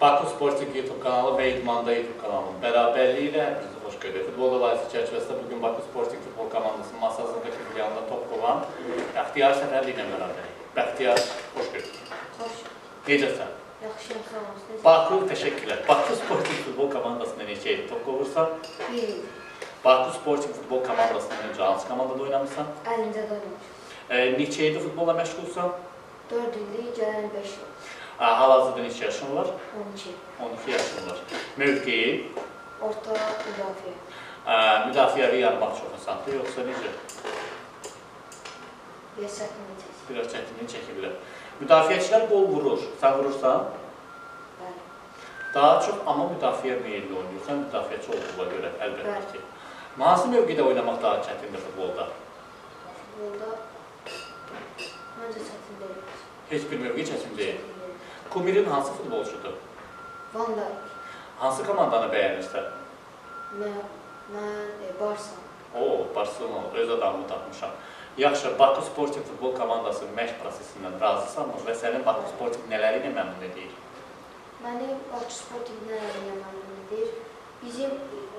Baku Sporting YouTube kanalı və İdmanda YouTube kanalının bərabərliyi ilə bizi xoş gördük. Futbol layihəsi çərçivəsində bugün Baku Sporting futbol komandasının masasında filialında top qovan Bəxtiyar Səfərli ilə bərabərlik. Bəxtiyar, xoş gördük. Xoş. Necəsən? Yaxşıyam, sağ olun. Baku, təşəkkürlər. Baku Sporting futbol komandasında neçə il top qovursan? Bir il. Baku Sporting futbol komandasından öncə hansı komandada oynamısan? Əlində doymuş. E, neçə ildir futbolla məşğulsan? 4 illik, gələn 5 il. Hal-hazırda neçə yaşın var? 12. 12 yaşın var. Mövqeyi, Orta müdafiə. e, müdafiəvi yarmaq çox asandır, yoxsa necə? Bir çətinlik. Biraz çətinlik çəkə bilər. Müdafiəçilər qol vurur. Sən vurursan, Bəli. daha çox amma müdafiə meyilli oynayırsan, müdafiəçi olduğuna görə əlbəttə ki. Hansı mövqedə oynamaq daha çətindir futbolda? Futbolda məncə çətin deyil. Heç bir mövqe çətin deyil. Kumirin hansı futbolçudur? Van Dijk. Hansı komandanı bəyənirsən? Mən, mən e, Barsa. O, Barcelona, öz adamımı tapmışam. Yaxşı, Baku Sporting futbol komandasının məşq prosesindən razısanmı və sənin Baku Sporting nələri ilə məmnun edir? Məni Bakı Sporting nələrində məmnun edir. Bizim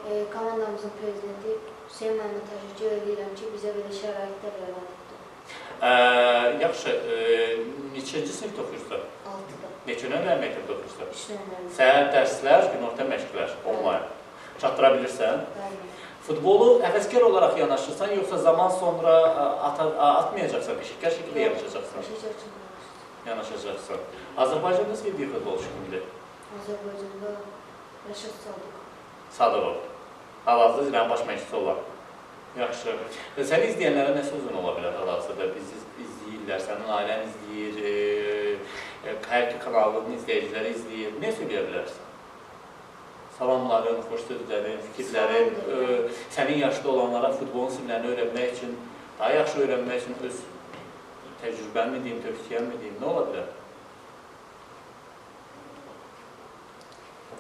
e, komandamızın prezidenti Hüseyin müəllimə təşəkkür edirəm ki, bizə belə şəraitlər yaratdı. Ə, yaxşı, ə, neçənci sinifdə oxuyursan? 6-da. Neçə nömrə məktəbdə? 3 nömrəli. Səhər dərslər, günorta məşqlər, onlayn. Çatdıra bilirsən? Bəli. Futbolu həvəskar olaraq yanaşırsan, yoxsa zaman sonra ə, ata, ə, atmayacaqsan, peşəkar şəkildə yanaşacaqsan? Peşəkar Yanaşacaqsan. Azərbaycanda sevdiyi futbolçu kimdir? Azərbaycanda Rəşad Sadıq. Sadırov. Hal-hazırda Zirənin baş məşqçisi olan. Yaxşı. Səni izləyənlərə nə sözün ola bilər hal-hazırda? Bizi izləyirlər, sənin ailən izləyir, e, hər iki kanalının izləyiciləri izləyir. Nə söyləyə bilərsən? Salamların, xoş sözlərin, fikirlərin, e, sənin yaşda olanlara futbolun simlərini öyrənmək üçün, daha yaxşı öyrənmək üçün öz təcrübənmi deyim, tövsiyənmi deyim, nə ola bilər?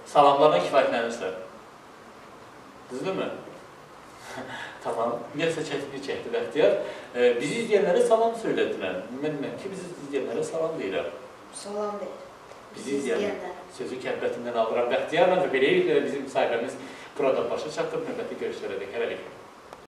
Salamlarla kifayətlənirsən. Düzdürmü? tamam. Neyse çətinlik çəkdi Bəxtiyar. Bizi izləyənlərə salam söylədilər. Mən, mən ki, bizi izləyənlərə salam deyirəm. Salam deyir. Bizi izləyənlər. Sözü kərbətindən alıram Bəxtiyarla və beləliklə bizim müsahibəmiz burada başa çatıb. Növbəti görüşlərə dək hələlik.